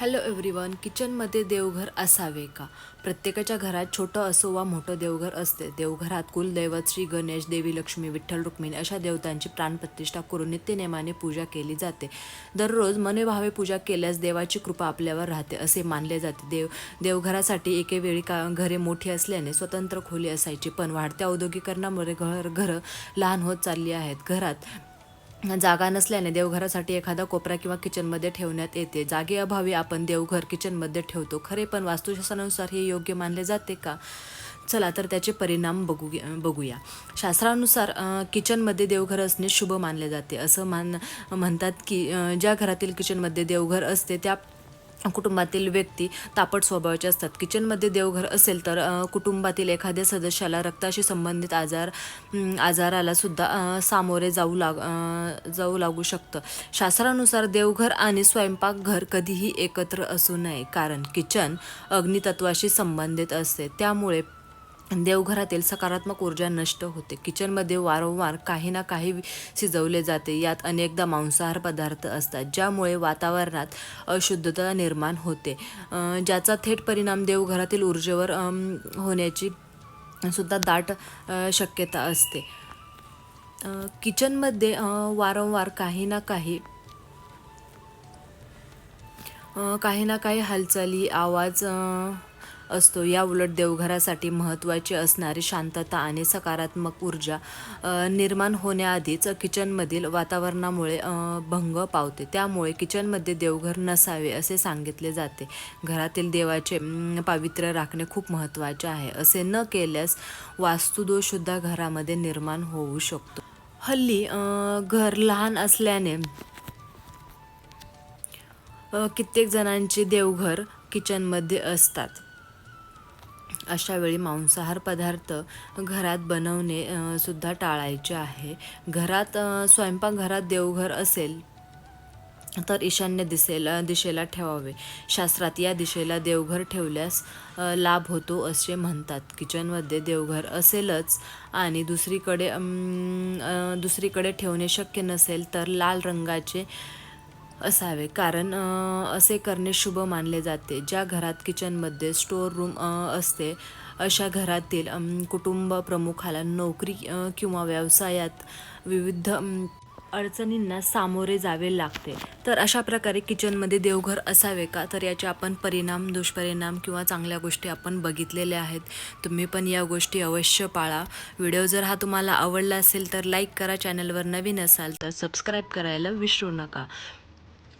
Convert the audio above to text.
Hello everyone किचनमध्ये देवघर असावे का? प्रत्येकाच्या घरात छोटं असो वा मोठं देवघर असते. देवघरात कुलदैवत श्री गणेश देवी लक्ष्मी विठ्ठल रुक्मिणी अशा देवतांची प्राणप्रतिष्ठा करून नित्यनेमाने पूजा केली जाते. दररोज मनेभावे पूजा केल्यास देवाची कृपा आपल्यावर राहते असे मानले जाते. देव देवघरासाठी एकेवेळी का घरे मोठी असल्याने स्वतंत्र खोली असायची पण वाढत्या औद्योगिकरणामुळे घर घरं लहान होत चालली आहेत. घरात जागा नसल्याने देवघरासाठी एखादा कोपरा किंवा किचनमध्ये ठेवण्यात येते. जागेअभावी आपण देवघर किचनमध्ये ठेवतो. खरे पण वास्तुशास्त्रानुसार हे योग्य मानले जाते का? चला तर त्याचे परिणाम बघू बघूया. शास्त्रानुसार किचनमध्ये देवघर असणे शुभ मानले जाते. असं मान म्हणतात की ज्या घरातील किचनमध्ये देवघर असते त्या कुटुंबातील व्यक्ती तापट स्वभावाचे असतात. किचनमध्ये देवघर असेल तर कुटुंबातील एखाद्या सदस्याला रक्ताशी संबंधित आजार आजाराला सुद्धा सामोरे जाऊ लाग जाऊ लागू शकतं. शास्त्रानुसार देवघर आणि स्वयंपाकघर कधीही एकत्र असू नये कारण किचन अग्नितत्वाशी संबंधित असते. त्यामुळे देवघरातील सकारात्मक ऊर्जा नष्ट होते. किचनमध्ये वारंवार काही ना काही शिजवले जाते. यात अनेकदा मांसाहार पदार्थ असतात ज्यामुळे वातावरणात अशुद्धता निर्माण होते. ज्याचा थेट परिणाम देवघरातील ऊर्जेवर होण्याची सुद्धा दाट शक्यता असते. किचनमध्ये वारंवार काही ना काही काही ना काही हालचाली आवाज असतो. या उलट देवघरासाठी महत्त्वाची असणारी शांतता आणि सकारात्मक ऊर्जा निर्माण होण्याआधीच किचनमधील वातावरणामुळे भंग पावते. त्यामुळे किचनमध्ये देवघर नसावे असे सांगितले जाते. घरातील देवाचे पावित्र्य राखणे खूप महत्त्वाचे आहे. असे न केल्यास वास्तुदोषसुद्धा घरामध्ये निर्माण होऊ शकतो. हल्ली घर लहान असल्याने कित्येक जणांचे देवघर किचनमध्ये असतात. अशावेळी मांसाहार पदार्थ घरात बनवणे सुद्धा टाळायचे आहे. घरात स्वयंपाकघरात देवघर असेल तर ईशान्य दिशेला दिशेला ठेवावे. शास्त्रात या दिशेला देवघर ठेवल्यास लाभ होतो असे म्हणतात. किचनमध्ये देवघर असेलच आणि दुसरीकडे दुसरीकडे ठेवणे शक्य नसेल तर लाल रंगाचे असावे. कारण असे करणे शुभ मानले जाते. ज्या घरात किचनमध्ये स्टोअर रूम असते अशा घरातील कुटुंब प्रमुखाला नोकरी किंवा व्यवसायात विविध अडचणींना सामोरे जावे लागते. तर अशा प्रकारे किचनमध्ये देवघर असावे का? तर याचे आपण परिणाम दुष्परिणाम किंवा चांगल्या गोष्टी आपण बघितलेल्या आहेत. तुम्ही पण या गोष्टी अवश्य पाळा. व्हिडिओ जर हा तुम्हाला आवडला असेल तर लाईक करा. चॅनलवर नवीन असाल तर सबस्क्राईब करायला विसरू नका.